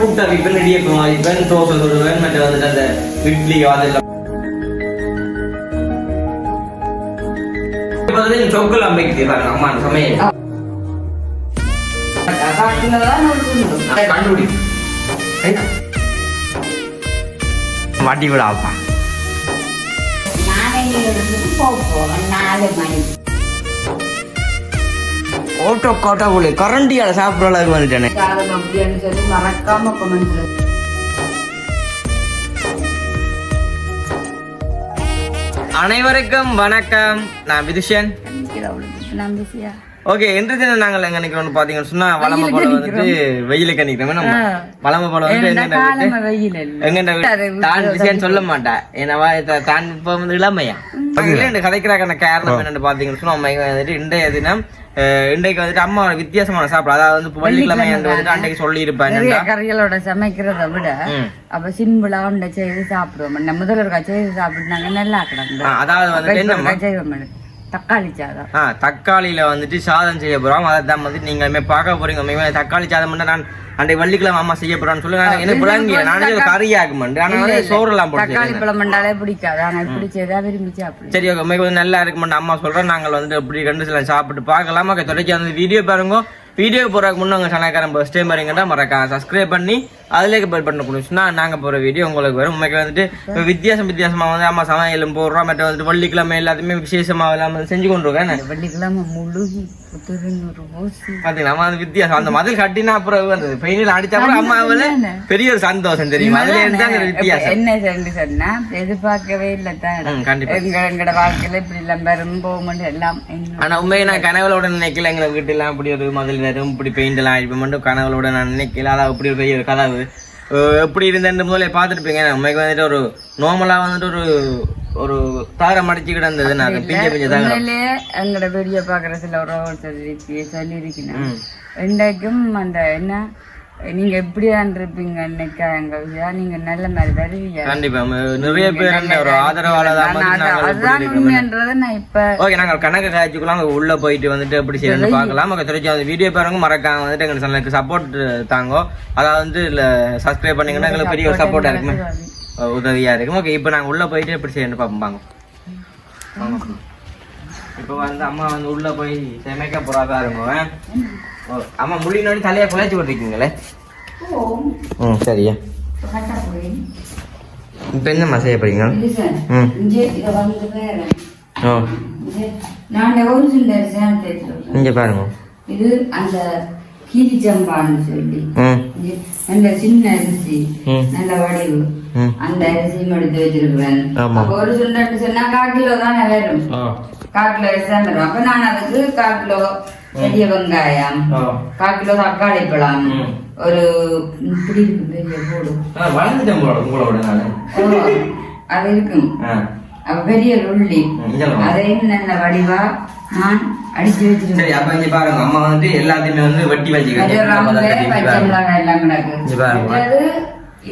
புட்டா இப்ப இடியப்பம் இப்ப தோசை சுடுவேன் மற்ற வந்துட்டு அந்த இட்லி அதெல்லாம் இப்ப வந்து சொக்கல் அமைக்கு பாருங்க அம்மா சமையல் காட்டுனதான் ஒரு துண்டு. கண்டுபிடி மாட்டி விட அப்பா நாளையிலிருந்து போப்போம் நாலு மணி ஓட்டோ கோட்டா போல கரண்டியால சாப்பிட்ற அளவுக்கு வந்துட்டேனே. அப்படின்னு சொல்லி மறக்காம கமெண்ட்ல அனைவருக்கும் வணக்கம். நான் விதுஷன். நான் பிஸியா ஓகே இன்று தினம் நாங்கள் எங்க நிக்கிறோம்னு பாத்தீங்கன்னு சொன்னா வளம பழம் வந்துட்டு வெயிலுக்கு நிக்கிறோம். நம்ம வளம பழம் வந்து எங்க தான் விஷயம் சொல்ல மாட்டா. ஏன்னா த- தான் இப்ப வந்து இளமையா. இல்ல கதைக்கிறாக்கான காரணம் என்னன்னு பாத்தீங்கன்னு சொன்னா வந்துட்டு இன்றைய தினம் இன்றைக்கு வந்துட்டு அம்மா வித்தியாசமான சாப்பிடும் அதாவது வந்து வெள்ளிக்கிழமை வந்துட்டு அன்றைக்கு சொல்லி இருப்பாங்க கறிகளோட சமைக்கிறத விட. அப்ப சிம்பிளா உண்டை செய்து சாப்பிடுவோம். நம்ம முதல்ல செய்து சாப்பிட்டாங்க நல்லா கிடந்து அதாவது செய்வோம் தக்காளி சாதம். ஆ தக்காளியில வந்துட்டு சாதம் செய்ய போறோம். அதை தான் வந்து நீங்க இனிமே பார்க்க போறீங்க. உண்மையுமே தக்காளி சாதம் மட்டும் நான் அன்றைய வெள்ளிக்கிழமை அம்மா செய்ய போறான்னு சொல்லி நான் எனக்கு விளங்கி நானே ஒரு கறியாக்கும் ஆனா வந்து சோறு எல்லாம் போட்டு தக்காளி பழம் பண்ணாலே பிடிக்காது. ஆனா இப்படி செய்தா விரும்பி சரி ஓகே வந்து நல்லா இருக்குமென்னு அம்மா சொல்றோம். நாங்கள் வந்து இப்படி ரெண்டு சில சாப்பிட்டு பார்க்கலாம். தொடர்ச்சி வந்து வீடியோ பாருங்க. வீடியோ போறதுக்கு முன்னே உங்கள் சனக்காரன் ஸ்டே டைம் வரீங்கன்னா மறக்காம சப்ஸ்கிரைப் பண்ணி அதுலேயே பெல் பண்ண கொடுச்சுன்னா நாங்க போகிற வீடியோ உங்களுக்கு வரும். உண்மைக்கு வந்துட்டு வித்தியாசம் வித்தியாசமாக வந்து அம்மா சமையலும் போடுறோம். மற்ற வந்துட்டு வெள்ளிக்கிழமை எல்லாத்தையுமே விசேஷமா இல்லாம செஞ்சு கொண்டு இருக்கேன் இந்த வெள்ளிக்கிழமை பாத்தீங்களா? வித்தியாசம். அந்த மதில் கட்டினா அப்புறம் அந்த பெயினில் அடிச்சா அப்புறம் பெரிய ஒரு சந்தோஷம் தெரியுமா? அதுல இருந்து அந்த வித்தியாசம்? என்ன சொல்லி சொன்னா எதிர்பார்க்கவே இல்லை தான் ம், கண்டிப்பா. எங்க எங்கட வாழ்க்கையில இப்படி எல்லாம் வரும் போகும் எல்லாம் இன்னும் ஆனா உண்மையை நான் கனவுளோட நினைக்கல. எங்களை வீட்டுலாம் இப்படி ஒரு மதில் வரும் இப்படி பெயிண்ட் எல்லாம் அடிப்ப மட்டும் கனவுளோட நான் நினைக்கல. அதான் இப்படி ஒரு பெரிய ஒரு கதவு. எப்படி இருந்தேன் முதல்ல பார்த்துருப்பீங்க. உண்மைக்கு வந்துட்டு ஒரு நார்மலா வந்துட்டு ஒரு ஒரு தாரம் அடிச்சு கிடந்தது நான் பிஞ்ச பிஞ்ச தாங்க எங்கட வீடியோ பாக்குற சில உறவு சொல்லி சொல்லியிருக்கணும் இன்றைக்கும் அந்த என்ன நீங்க எப்படிதான் இருப்பீங்க இன்னைக்கா எங்க ஐயா? நீங்க நல்ல மாதிரி வருவீங்க. கண்டிப்பா நிறைய பேர் ஒரு ஆதரவாளர் அதுதான். உண்மைன்றதை நான் இப்ப ஓகே நாங்கள் கணக்கு காய்ச்சிக்கலாம் உள்ள போயிட்டு வந்துட்டு எப்படி செய்யணும்னு பார்க்கலாம். ஓகே தெரிஞ்சு அந்த வீடியோ பாருங்க மறக்காம வந்துட்டு எங்களுக்கு சப்போர்ட் தாங்கோ. அதாவது வந்து இல்லை சப்ஸ்கிரைப் பண்ணீங்கன்னா எங்களுக்கு பெரிய ஒரு சப்போர்ட்டாக இருக்குமே. அஹ் உதவியா இருக்கும். ஓகே இப்போ நாங்கள் உள்ள போயிட்டு எப்படி செய்யணும்னு பார்ப்போம் வாங்க. இப்போ வந்து அம்மா வந்து உள்ள போய் சமைக்க போறாதா இருக்கும். அம்மா முடியினோட தலையை குழைச்சி விட்டுருக்கீங்களே ம் சரியா இப்போ என்னம்மா செய்ய போறீங்க? ம். ஓ. இங்கே பாருங்க. இது அந்த கீரி சம்பான்னு சொல்லி. ம். நல்ல சின்ன அரிசி நல்ல வடிவு. அந்த அரிசியும் எடுத்து வச்சிருக்கிறேன். அப்ப ஒரு சுண்டல் சொன்னா கால் கிலோ தானே வரும் கால் கிலோ அரிசி தான் வரும் அப்ப நான் அதுக்கு கால் கிலோ பெரிய வெங்காயம் கால் கிலோ தக்காளி பழம். ஒரு இப்படி இருக்கு பெரிய போடு. ஆ, வளர்ந்துட்டேன் போல உங்களோட நானு. ஓ, அது இருக்கும். பெரிய உள்ளி. அதையும் நல்ல வடிவா? நான் அடிச்சு வச்சிருக்கேன். சரி அப்ப இங்க பாருங்க. அம்மா வந்து எல்லாத்தையுமே வந்து வெட்டி. மற்றது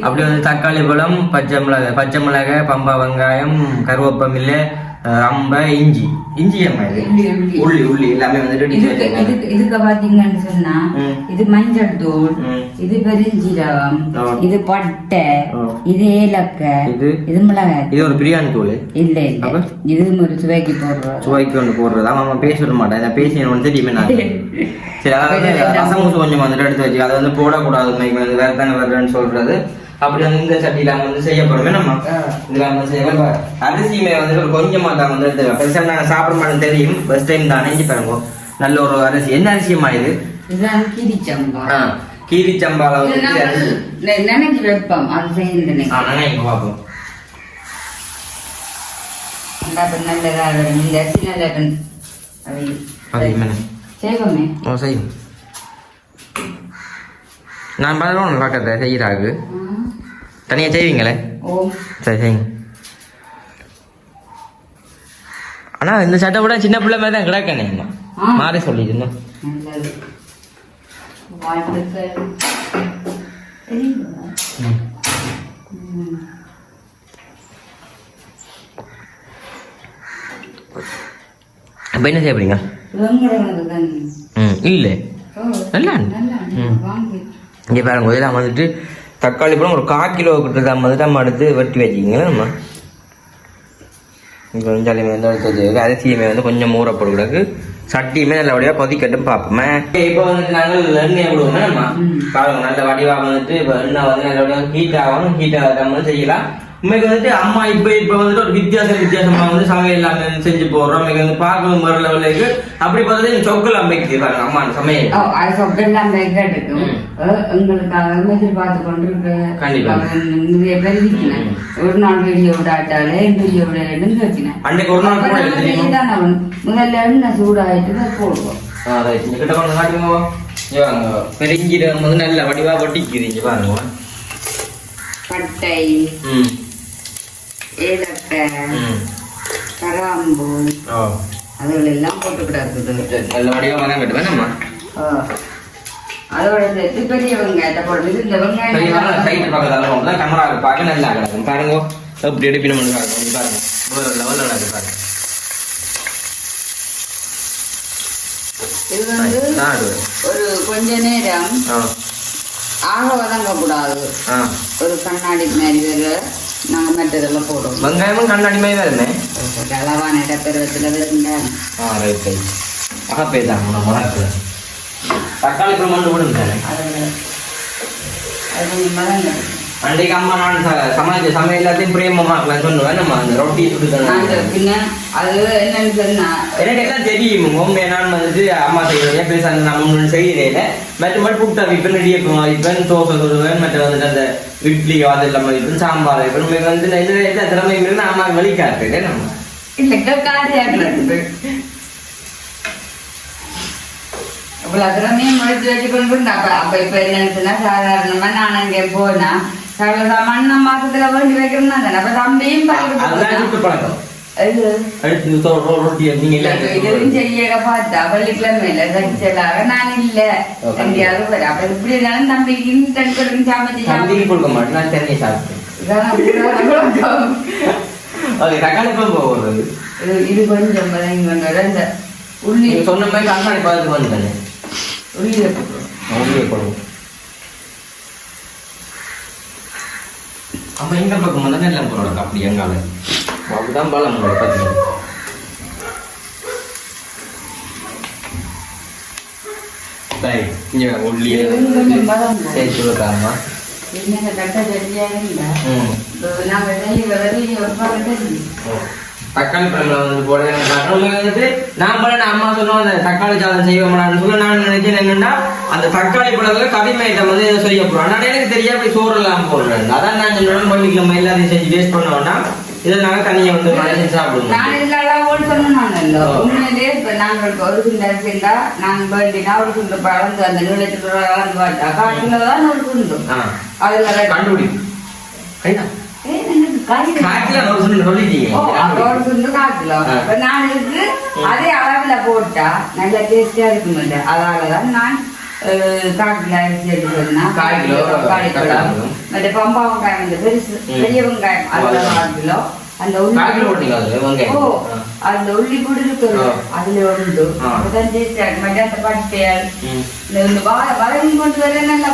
அப்படி வந்து தக்காளி பழம் பச்சை மிளகாய் பச்சை மிளகாய் பம்பா வெங்காயம் கருவேப்பமில்லை ரம்ப இஞ்சி இஞ்சி அம்மா இது உள்ளி, உள்ளி. எல்லாமே வந்துட்டு இதுக்கு. இதுக்கு பாத்தீங்கன்னு சொன்னா. இது மஞ்சள் தூள். இது பெருஞ்சீரகம். இது பட்டை. இது ஏலக்காய் இது இது மிளகாய் இது ஒரு பிரியாணி தூள் இல்ல இல்ல? இது ஒரு சுவைக்கு போடுறோம் சுவைக்கு ஒன்று போடுறது ஆமா பேச மாட்டேன் இதை பேசி ஒன்று தெரியுமே நான் சரி அதாவது ரசம் கொஞ்சம் வந்துட்டு எடுத்து வச்சு அதை வந்து போடக்கூடாது வந்து வேற தானே வருதுன்னு சொல்றது அப்படி வந்து இந்த சட்டியில வந்து செய்ய போறோமே நம்ம இதுல வந்து செய்ய அரிசியுமே வந்து ஒரு கொஞ்சமா தான் வந்து எடுத்து பெருசாக நாங்கள் சாப்பிட மாட்டோம் தெரியும். ஃபர்ஸ்ட் டைம் தான் அணைஞ்சு பாருங்க. நல்ல ஒரு அரிசி. என்ன அரிசியம்மா இது? கீரிச்சம்பா ஆ. கீரி சம்பால வந்து அரிசி. நினைச்சு வைப்போம். அது செய்யுது இங்கே பார்ப்போம் நல்லதா வரும். இந்த அரிசி நல்ல அவை அது என்ன? செய்வோமே. ஓ செய்யும் நான் பார்த்துருவோம் பக்கத்தில் செய்கிறாரு ஆ. தனியாக செய்வீங்களே? சரி சரிங்க ஆனா இந்த சட்டை கூட சின்ன பிள்ளை மாதிரி தான் கிடக்கணே ஆ. மாறி? ம். அப்போ என்ன செய்ய போறீங்க. ம் இல்லை. நல்லா ம். இங்கே பாருங்க இதெல்லாம் வந்துட்டு தக்காளி பழம் ஒரு கால் கிலோ கிட்ட தான் வந்துட்டு நம்ம எடுத்து வெட்டி வச்சுக்கிங்க நம்ம? இப்போ வந்து வந்து எடுத்து வச்சுருக்கு அரிசியுமே வந்து கொஞ்சம் ஊற போடுறதுக்கு சட்டியுமே நல்லபடியாக கொதிக்கட்டும் பார்ப்போமே. இப்போ வந்துட்டு நாங்கள் எண்ணெய் விடுவோமே நம்ம பாருங்க நல்ல வடிவாக வந்துட்டு இப்போ எண்ணெய் வந்து நல்லபடியாக ஹீட் ஆகணும். ஹீட் ஆகாமல் செய்யலாம். உண்மைக்கு வந்துட்டு அம்மா இப்போ இப்போ வந்துட்டு ஒரு வித்தியாசம் வித்தியாசமா வந்து சமையல் எல்லாமே செஞ்சு போடுறோம். இன்னைக்கு வந்து பார்க்கணும் வேறு லெவலுக்கு அப்படி பார்த்தா சொக்கல் அமைக்குது பாருங்க அம்மா சமையல். ஓ, அது சொக்கெல்லாம் கேட்டுக்கும் ம். எங்களுக்காக எதிர்பார்த்து கொண்டிருக்கு. நிறைய பேர் இருக்கணும் ஒரு நாள் வீடியோ விடாட்டாலே வீடியோ விடலன்னு வச்சுனேன். அன்னைக்கு ஒரு நாள் முதல்ல எண்ணெய் சூடாயிட்டு போடுவோம். கிட்ட கொண்டு காட்டுங்க வந்து நல்ல வடிவா வட்டிக்குது இங்க பாருங்க பட்டை. ம். ஏலக்காய் ம். கராம்பு அதுகள் எல்லாம் போட்டு கிடக்குது நல்ல வடிவா வதங்கட்டு வேணாமா ஆ. அதோட சேர்த்து பெரிய வெங்காயத்தை போடுறது. இந்த வெங்காயம் சைடு பக்கத்துல போகும்போது கேமரா பார்க்க நல்லா கிடக்கும் பாருங்க. எப்படி எடுப்பினு பாருங்க இங்க பாருங்க. வேற லெவலில் நடக்குது பாருங்க. இது வந்து நாடு ஒரு கொஞ்ச நேரம் ஆக வதங்கக்கூடாது. ஒரு கண்ணாடி மாதிரி வேறு. நாங்கள் மற்றதெல்லாம் போடுவோம். வெங்காயமும் கண்ணாடி மாதிரி வருமே அளவான இடப்பெருவத்தில் இருந்தாங்க ஆ ரைட் ரைட் ஆக போய்தான் நம்ம வளர்க்கு தக்காளி பழம் மட்டும் விடுங்க தானே அது வதங்க அன்றைக்கு அம்மா நான் சமைச்ச சமையல் எல்லாத்தையும் பிரேமமா நான் சொன்னேன் நம்ம அந்த ரொட்டி சுட்டு அது என்னன்னு சொன்னா எனக்கு எல்லாம் தெரியும் உண்மையை நான் வந்துட்டு அம்மா செய்யறேன் பேச நான் ஒன்று செய்கிறேன் மற்ற மட்டும் புட்டா வைப்பேன் இடியப்பம் வைப்பேன் தோசை சொல்லுவேன் மற்ற வந்துட்டு அந்த இட்லி அதெல்லாம் வைப்பேன் சாம்பார் வைப்பேன் உண்மைக்கு வந்து நான் இதுல எல்லா திறமையும் இருக்கு அம்மா வழிகாட்டுறேன் நம்ம இல்லை காரியாக இருக்குது இவ்வளோ திறமையும் முடிச்சு வச்சு கொண்டு அப்போ அப்போ இப்போ என்னன்னு சொன்னா சாதாரணமாக நான் அங்கே போனா சாதாரண மாசத்துல வேண்டி வைக்கிறேன்னா தானே. அப்போ தம்பியும் பழக்கம் நான் இல்ல. தம்பிக்கு தக்காளி பழம் போகிறது இது கொஞ்சம் உள்ளி சொன்ன மாதிரி தக்காளி பழத்துக்கு வந்துட்டேன் உள்ளியை போட்டுருவோம் அப்படியே போடுவோம் அம்மா எங்க பக்கம் வந்து எல்லாம் போடுறாங்க அப்படி எங்கால? அப்படிதான் பலம் உங்களை பத்தி சரி இங்க உள்ளி. சேர்த்து வைக்காமா என்ன கட்ட ம். நாங்கள் வெளியே தக்காளி பழங்களை வந்து போட வந்துட்டு நான் நான் அம்மா சொல்லுவோம் அந்த தக்காளி சாதம் செய்வோம்னு சொல்ல நான் நினைச்சேன் என்னன்னா அந்த தக்காளி பழத்துல கடிமை ஐட்டம் வந்து செய்ய போறோம். ஆனால் எனக்கு தெரியா போய் சோறு இல்லாம போடுறேன் அதான் நான் சொல்லுவேன் பள்ளிக்கிழமை எல்லாத்தையும் செஞ்சு வேஸ்ட் பண்ண வேண்டாம். இதை நாங்கள் தனியாக வந்து மனசு சாப்பிடுவோம் நான் இதெல்லாம் ஓடி சொன்னாங்கல்ல ஓ. உண்மையிலே இப்ப நாங்களுக்கு ஒரு துண்டு அரிசிண்டா நாங்க வேண்டினா ஒரு துண்டு பழந்து அந்த நீளத்துக்கு வளர்ந்து பார்த்தா காட்டுல தான் ஒரு துண்டு ஆ. அதுல ரெண்டு- நான் இதுக்கு அதே அளவுல போட்டா நல்ல டேஸ்டா இருக்குமில்ல அதனாலதான் நான் காட்டுல அரிசி எடுத்துனா கால் கிலோ கால் கிலோ. மற்ற பம்பா வெங்காயம் பெருசு ம். பெரிய வெங்காயம் அதுல கால் கிலோ அந்த ஆ. அந்த உள்ளி பொடி இருக்கு ஆ. அதுல உண்டு. ஆ. அப்பதான் டேஸ்டா இருக்கு மற்ற அந்த பட்டையல் ம். இந்த வா- வதங்கி கொண்டு வர நல்ல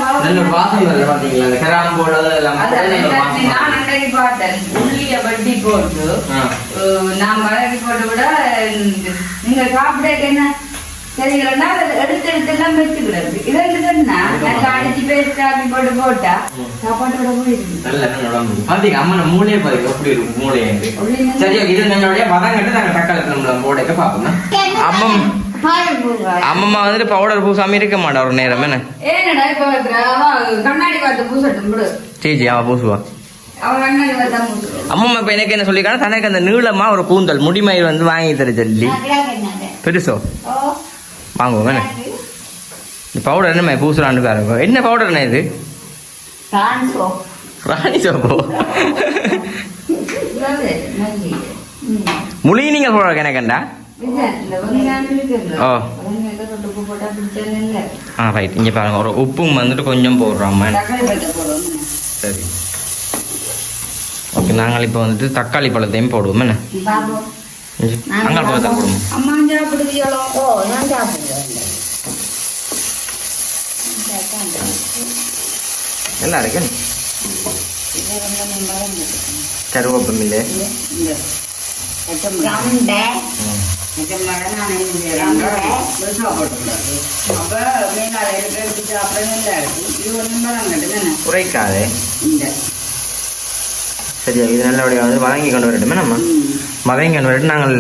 நான் அன்றைக்கு பார்த்தேன். உள்ளிய வட்டி போட்டு நான் வதக்கி போட்டு இந்த- நீங்க சாப்பிட என்ன? சரிங்களா எடுத்து எடுத்து எல்லாம் வச்சுக்கிறது இது என்னதுன்னா நல்லா அடிச்சு பேஸ்ட் ஆக்கி போட்டு போட்டா. சாப்பாட்டோட போயிருக்கு பாத்தீங்க மூளையை பாருங்க எப்படி இருக்கும் இது நம்மளுடைய வதங்கிட்டு நாங்க போடைக்க அம்மம் அம்மம்மா வந்துட்டு பவுடர் பூசாம இருக்க மாட்டா ஒரு நேரம் என்ன ஏன்னடா இப்ப அவ கண்ணாடி பார்த்து பூசட்டும் விடு சரி சரி அவ பூசுவா அம்மம்மா இப்ப எனக்கு என்ன சொல்லிருக்காங்க தனக்கு அந்த நீளமா ஒரு கூந்தல் முடிமயில் வந்து வாங்கி தர சொல்லி பெருசோ வாங்குவோம். என்ன இந்த பவுடர் என்ன பூசுறான்னு பாருங்க என்ன பவுடர் என்ன இது? ராணி சோப்போ? முழி நீங்க சொல்ற எனக்கண்டா ஓ. ஆ ரைட் இங்க பாருங்க ஒரு உப்பும் வந்துட்டு கொஞ்சம் போடுறோம். சரி. ஓகே நாங்கள் இப்போ வந்துட்டு தக்காளி பழத்தையும் போடுவோம் என்ன அங்கே பழத்தை போடுவோம் அம்மா சாப்பிடுவியோ ஓ நான் சாப்பிடுவேன் நல்லா இருக்கு இது வந்து நம்ம வந்து கருவேப்பம் இல்லை இந்த பச்சை நிஜமாக நான் என்ன செய்யறேன் பெருசாக போட்டுக்கூடாது அப்போ மேலால் எடுத்து எடுத்து அப்புறம் நல்லா இருக்கும் இது பரவாயில்ல தானே குறைக்காதே இந்த சரியா இது நல்லபடியாக வந்து வதங்கி கொண்டு வரட்டுமே நம்ம. வதங்கி கொண்டு வரட்டு நாங்கள்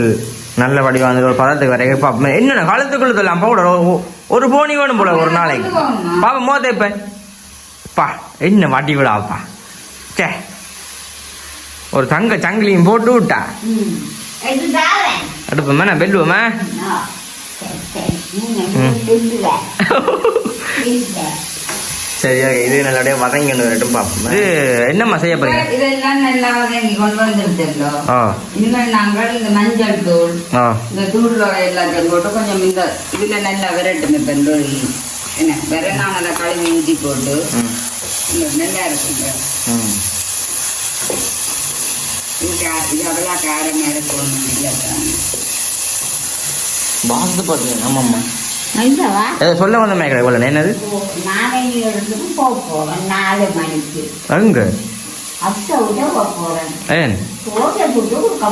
நல்ல வடிவம் வந்து ஒரு பதத்துக்கு வரைக்கும் பார்ப்போம் என்னென்ன காலத்துக்குள்ள சொல்லலாம்? பவுடர் ஒரு போனி வேணும் போல ஒரு நாளைக்கு. பாப்பா மோத இப்ப. பா என்ன வட்டி விடாப்பா சே ஒரு தங்க சங்கிலியும் போட்டு விட்டா. அடுப்போமா நான் வெல்லுவோமா? சரி ஓகே. இது நல்லபடியாக வதங்கி கொண்டு வரட்டும் பார்ப்போம் இது என்னம்மா செய்ய போறீங்க? இதெல்லாம் நல்லா வதங்கி கொண்டு ஆ. இனிமேல் நாங்கள் இந்த மஞ்சள் தூள் இந்த தூள் எல்லாத்தையும் போட்டு கொஞ்சம் இந்த இதுல நல்லா விரட்டும் இப்போ என்ன விரனான கழுவி ஊற்றி போட்டு நல்லா இருக்குங்க ம். இது அவ்வளோ காரமாக இருக்கும் இல்லை வாசத்து பார்த்தீங்க ஆமாம்மா. சொல்ல வந்த மேக்கடை இவ்வளோ என்னது? நாலு மணிக்கு. ஏன்?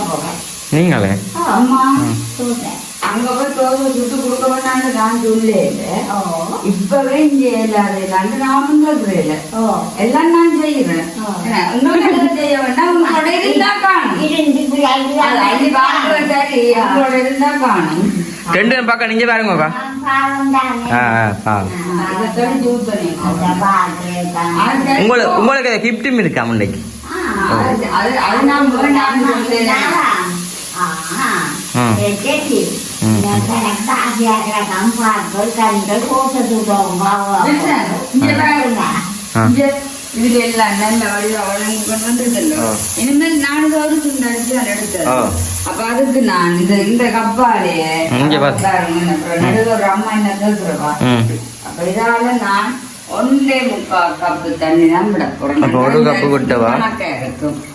போறேன். நீங்களே? அம்மா சோத்தை அங்க போய் தோசை சுட்டு கொடுக்க வேண்டாம்னு நான் சொல்லேன் இப்பவே இங்க இல்லாத இல்லாண்டு நானும் சொல்றேன் ஓ. எல்லாம் நான் செய்யறேன் இன்னொரு செய்ய வேண்டாம். உங்களோட இருந்தா காணும். சரி. உங்களோட இருந்தா காணும். ரெண்டு பக்கம் நீங்க சரி. உங்களுக்கு இருக்கா முண்டைக்கு அது- அது- அது நான் வேண்டாம்னு சொல்றேன். ம். ம். வில்சன், இங்க பாருங்க. ஆ. இங்க இதுல எல்லாம் நல்ல வடிவா வழங்கி கொண்டு வந்திருக்கല്ലോ. ஆ. இனிமேல் நானு ஒரு துண்டு அடிச்சு அதை எடுத்தேன். ஆ. அப்ப அதுக்கு நான் இது இந்த கப்பாலேயே ஒரு அம்மா என்ன ம் அப்ப இதால நான் ஒன்றே முக்கால் கப்பு தண்ணி தான் விட போறேன் ஒரு கப்பு விட்டவா?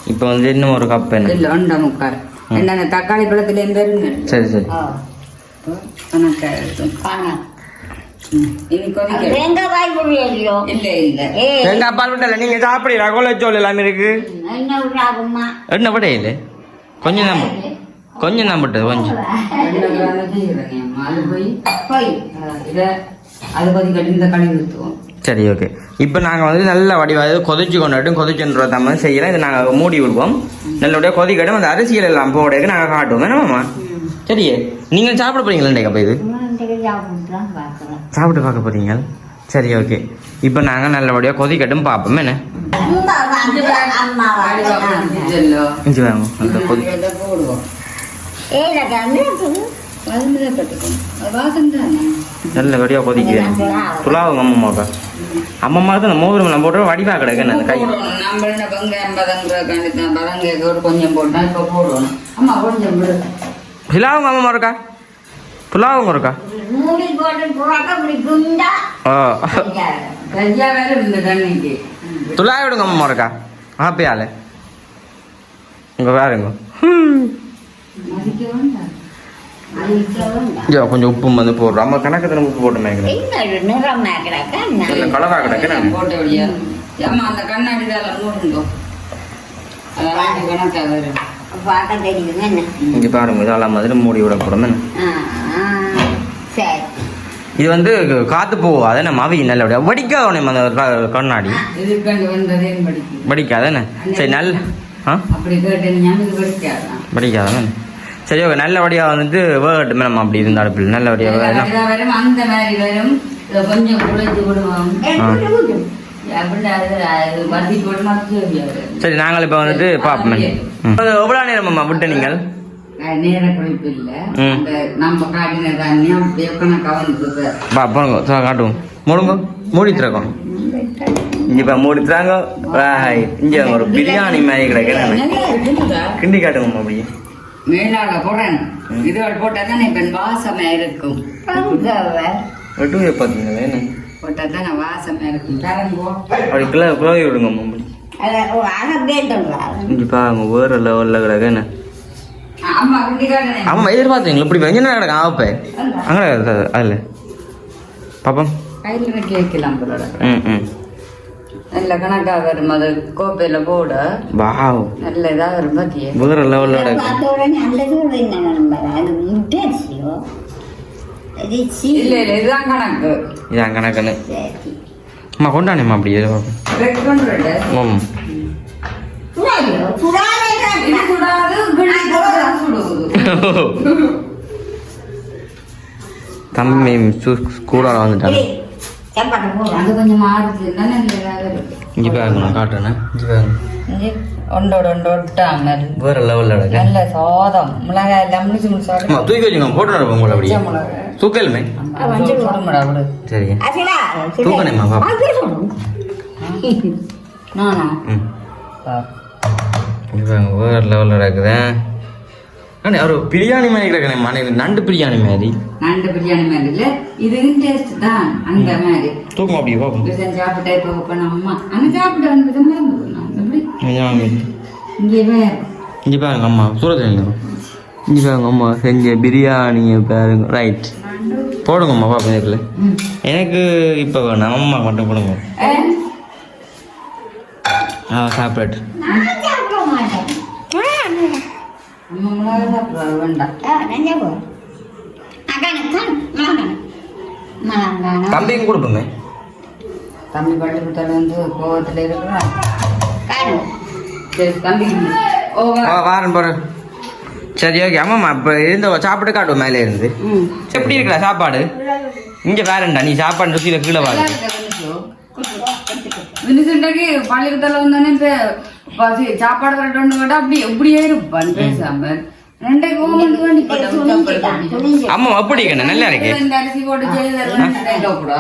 இப்போ வந்து இன்னும் ஒரு கப் என்ன இல்ல ஒன்றரை முக்கால் என்ன அந்த தக்காளி பழத்துல எந்த இருங்க சரி சரி. இல்ல இல்ல. தேங்காய் பால் விட்டல நீங்க சாப்பிடுறீங்க கொலைச்சோல் எல்லாமே இருக்கு. என்ன என்ன படையில கொஞ்சம் தான் கொஞ்சம் தான் போட்டது கொஞ்சம். அது கொதிக்கட்டி இந்த கழுவி ஊற்றுவோம் சரி ஓகே இப்போ நாங்கள் வந்து நல்ல வடிவாக கொதிச்சு கொண்டாட்டும் கொதிச்சுன்ற மாதிரி செய்யலாம் இதை நாங்கள் மூடி விடுவோம். நல்லபடியாக கொதிக்கட்டும். அந்த அரிசிகள் எல்லாம் போடுறதுக்கு நாங்கள் காட்டுவோம். வேணாமாம்மா சரியே நீங்கள் சாப்பிட போறீங்களா அப்போ இது? சாப்பிட்டு பார்க்க போறீங்க. சரி ஓகே இப்போ நாங்கள் நல்லபடியாக கொதிக்கட்டும். பார்ப்போம். என்ன? இஞ்சி வாங்க அந்த கொதி இதை போடுவோம் அம்மம்மாக்கா அம்மம்மா தான் அந்த மோதிரம் நம்ம போட்டு வடிவா கிடக்கு அந்த கை. போடணும் நம்ம என்ன வெங்காயம் கொஞ்சம் போட்டா இப்போ அம்மா கொஞ்சம் அம்மம்மா இருக்கா? புலாவுங்க இருக்கா? மூடி விடுங்க அம்மம்மா இருக்கா? ஆப்பையால. இங்கே பாருங்க. மதிக்க வேண்டாம் ஐயோ கொஞ்சம் உப்பு வந்து போடுறோம். அம்மா கணக்கு உப்பு போட்டு மேய்க்கிறேன் நிறமா கிடக்க கலராக கிடக்கு நான் போட்ட வழியா? அந்த கண்ணாடி மூடுங்கோ இங்கே பாருங்க இதெல்லாம் மாதிரி மூடி விட இது வந்து காத்து போகும் அதானே மாவி நல்லபடியா வடிக்காத உடனே அந்த கண்ணாடி. வடிக்காதானே சரி நல்ல படிக்காதான் சரி ஓகே நல்லபடியாக வந்துட்டு வேகட்டுமே நம்ம அப்படி இருந்த அடுப்பில் நல்லபடியாக வரும் அந்த மாதிரி வரும். கொஞ்சம் குழைச்சு விடுவோம். அப்படி சரி நாங்கள் இப்போ வந்துட்டு பார்ப்போமே எவ்வளோ நேரமாம்மா விட்டு நீங்கள்? நேர குளிப்பு இல்ல. நம்ம காட்டின தண்ணி அப்படியே கணக்கா வந்து பா போங்க சா, காட்டுவோம். மூடுங்க. மூடி திறக்கும் இங்கே இப்போ மூடி திறாங்க இங்கே ஒரு பிரியாணி மாதிரி கிடக்கிறேன் கிண்டி காட்டுங்கம்மா அப்படி மேலால போடுறேன் இதுகள் போட்டா தானே இப்ப வாசமா இருக்கும். வெட்டுவே பார்த்தீங்களா என்ன போட்டா தானே வாசமா இருக்கும். தரங்கோ அப்படி கிள வேண்டும்ல. இங்கே பாருங்க வேறு லெவலில் கிடக்கு என்ன? எதிர்பார்த்தீங்களா இப்படி வெஞ்சனா கிடக்கு ஆப்பே? அங்கே அதில். கையில் வைக்கலாம் ம் ம். நல்ல கணக்கா வரும். அது கோப்பையில போட வாவ். நல்ல இதா வரும் பாத்தியே? வேற லெவலில் இல்ல இல்ல இதுதான் கணக்கு. இதான் கணக்குன்னு. அம்மா கொண்டானேம்மா அப்படி ம் தம்பி ஸ்கூலால் வந்துட்டாங்க அது கொஞ்சம் வரும் இங்கே பாருங்க காட்டுறேன் இங்கே ஒன்றோட ஒன்று ஒட்டாமல் வேற லெவலில் நல்ல சாதம் மிளகாய் எல்லாம் முடிச்சு முடிச்சு தூக்கி வச்சுக்கோங்க போட்டு உங்களை அப்படியே மிளகாய் தூக்கலுமே சுடுமடா விடு சரி அசிலா தூக்கணுமா பாப்பா அது சொல்லும் நானா ம் இங்கே பாருங்க வேற லெவலில் இருக்குது அண்ணே ஒரு பிரியாணி மாதிரி கிடக்கணே மனை நண்டு பிரியாணி மாதிரி. நண்டு பிரியாணி மாதிரி இல்ல இதுவும் டேஸ்ட் தான் அந்த மாதிரி. தூக்கம் அப்படியே பார்ப்போம் விசன் சாப்பிட்டே போக அம்மா அங்க சாப்பிட்டு வந்து இங்கே பாருங்க அம்மா சூரத் இங்கே. பாருங்க அம்மா செஞ்ச பிரியாணியை பாருங்க ரைட் போடுங்கம்மா பாப்பா இதுல. எனக்கு இப்போ வேணாம் அம்மா மட்டும் போடுங்க. ஆ சாப்பிட்டு தம்பிக்கும் கொடுப்போமே தம்பி பள்ளிக்கூடத்துல வந்து கோவத்துல இருக்கிறான். சரி தம்பி. ஓ வாரன் போகிறேன் சரி ஓகே ஆமாம்மா இப்போ இருந்த சாப்பிட்டு காட்டுவோம் மேலே இருந்து. ம். எப்படி இருக்குடா சாப்பாடு? இங்கே வேறண்டா நீ சாப்பாடு ருசியில் கீழே வாங்க பள்ளிக்கூடத்துல வந்தானே இப்ப சாப்பாடு கரெக்ட் கேட்டா அப்படி போட்டா அம்மா அப்படி இருக்கண்ணே நல்லா இருக்கு. இந்த அரிசி போட்டு செய்தா கூட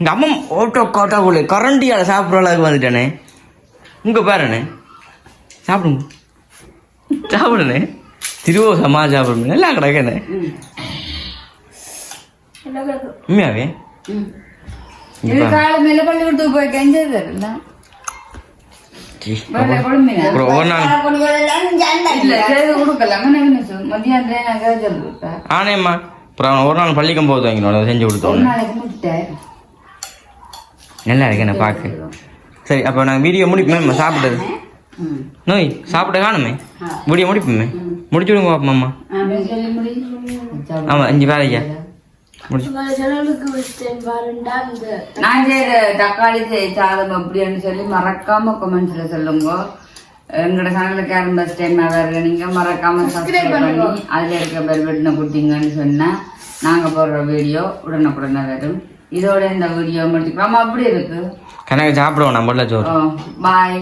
இந்த அம்மா ஓட்டோ கோட்டா போல கரண்டியால் சாப்பிட்ற அளவுக்கு வந்துட்டானே. உங்க பாருண்ணே. சாப்பிடுங்க. சாப்பிடுண்ணே. திருவோ சமா சாப்பிடுங்க. நல்லா கிடக்கண்ணே. உண்மையாவே? இங்க இது பாரு. காலை மேல பள்ளிக்கூடத்துக்கு போய் கெஞ்சது ஆனேம்மா அப்புறம் ஒரு நாள் பள்ளிக்கும் போது வாங்கினோம் செஞ்சு ஒரு கொடுத்தோம் நல்லா இருக்கேண்ணே பார்க்க சரி அப்போ நாங்கள் வீடியோ முடிப்போமே சாப்பிட்டது ம் நோய் சாப்பிட காணுமே வீடியோ முடிப்போமே முடிச்சு விடுங்க பாப்போம்மா ஆமாம் சொல்லி முடி ஆமாம் இங்கே வேலையா முடிச்சு நான் செய்த தக்காளி சாதம் அப்படின்னு சொல்லி மறக்காம கமெண்ட்ஸ்ல சொல்லுங்க. எங்களோட சேனலுக்கு யாரும் ஃபஸ்ட் டைம் வேறு நீங்க மறக்காம சப்ஸ்கிரைப் பண்ணி அதுல இருக்க பெல் பட்டனை கொடுத்தீங்கன்னு சொன்னா நாங்க போடுற வீடியோ உடனுக்குடனே வரும். இதோட இந்த வீடியோ முடிச்சுக்கலாம். அப்படி இருக்கு? கணக்கு சாப்பிடுவோம் நம்மள சோறு பாய்